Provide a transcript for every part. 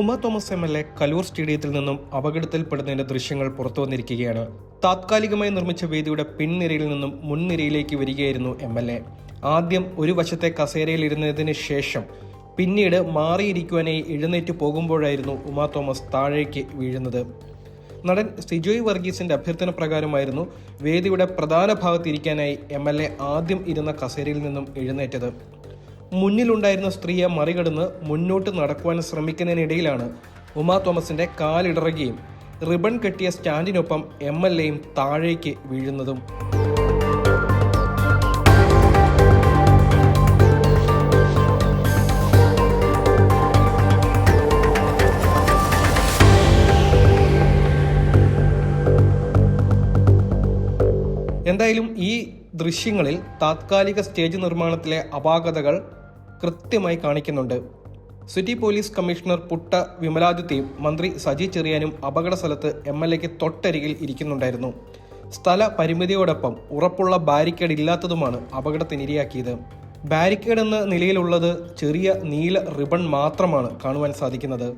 Uma Thomas M L A Kaloor സ്റ്റേഡിയത്തിൽ നിന്നും അപകടത്തിൽപ്പെടുന്നതിന്റെ ദൃശ്യങ്ങൾ പുറത്തു വന്നിരിക്കുകയാണ്. താത്കാലികമായി നിർമ്മിച്ച വേദിയുടെ പിൻനിരയിൽ നിന്നും മുൻനിരയിലേക്ക് വരികയായിരുന്നു എം എൽ എ. ആദ്യം ഒരു വശത്തെ കസേരയിൽ ഇരുന്നതിന് ശേഷം പിന്നീട് മാറിയിരിക്കുവാനായി എഴുന്നേറ്റ് പോകുമ്പോഴായിരുന്നു ഉമ തോമസ് താഴേക്ക് വീഴുന്നത്. നടൻ സിജോയ് വർഗീസിന്റെ അഭ്യർത്ഥന പ്രകാരമായിരുന്നു വേദിയുടെ പ്രധാന ഭാഗത്തിരിക്കാനായി എം എൽ എ ആദ്യം ഇരുന്ന കസേരയിൽ നിന്നും എഴുന്നേറ്റത്. മുന്നിലുണ്ടായിരുന്ന സ്ത്രീയെ മറികടന്ന് മുന്നോട്ട് നടക്കുവാൻ ശ്രമിക്കുന്നതിനിടയിലാണ് ഉമാ തോമസിന്റെ കാലിടറുകയും റിബൺ കെട്ടിയ സ്റ്റാൻഡിനൊപ്പം എം എൽ എയും താഴേക്ക് വീഴുന്നതും. എന്തായാലും ഈ ദൃശ്യങ്ങളിൽ താത്കാലിക സ്റ്റേജ് നിർമ്മാണത്തിലെ അപാകതകൾ കൃത്യമായി കാണിക്കുന്നുണ്ട്. സിറ്റി പോലീസ് കമ്മീഷണർ പുട്ട വിമലാദിത്യയും മന്ത്രി സജി ചെറിയാനും അപകട സ്ഥലത്ത് എം എൽ എക്ക് തൊട്ടരികിൽ ഇരിക്കുന്നുണ്ടായിരുന്നു. സ്ഥല പരിമിതിയോടൊപ്പം ഉറപ്പുള്ള ബാരിക്കേഡ് ഇല്ലാത്തതുമാണ് അപകടത്തിനിരയാക്കിയത്. ബാരിക്കേഡ് എന്ന നിലയിലുള്ളത് ചെറിയ നീല റിബൺ മാത്രമാണ് കാണുവാൻ സാധിക്കുന്നത്.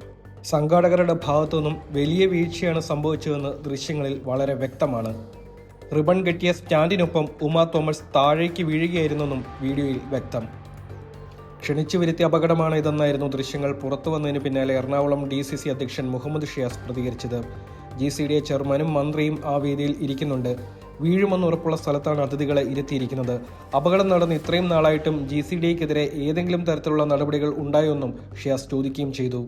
സംഘാടകരുടെ ഭാഗത്തുനിന്നും വലിയ വീഴ്ചയാണ് സംഭവിച്ചതെന്ന് ദൃശ്യങ്ങളിൽ വളരെ വ്യക്തമാണ്. റിബൺ കെട്ടിയ സ്റ്റാൻഡിനൊപ്പം ഉമാ തോമസ് താഴേക്ക് വീഴുകയായിരുന്നെന്നും വീഡിയോയിൽ വ്യക്തം. ക്ഷണിച്ചു വരുത്തിയ അപകടമാണ് ഇതെന്നായിരുന്നു ദൃശ്യങ്ങൾ. പുറത്തു വന്നതിന് പിന്നാലെ എറണാകുളം ഡി സി സി അധ്യക്ഷൻ മുഹമ്മദ് ഷിയാസ് പ്രതികരിച്ചത്. ജി സി ഡി എ ചെയർമാനും മന്ത്രിയും ആ വേദിയിൽ ഇരിക്കുന്നുണ്ട്. വീഴുമെന്ന് ഉറപ്പുള്ള സ്ഥലത്താണ് അതിഥികളെ ഇരുത്തിയിരിക്കുന്നത്. അപകടം നടന്ന് ഇത്രയും നാളായിട്ടും ജി സി ഡി എക്കെതിരെ ഏതെങ്കിലും തരത്തിലുള്ള നടപടികൾ ഉണ്ടായോ എന്നും ഷിയാസ് ചോദിക്കുകയും ചെയ്തു.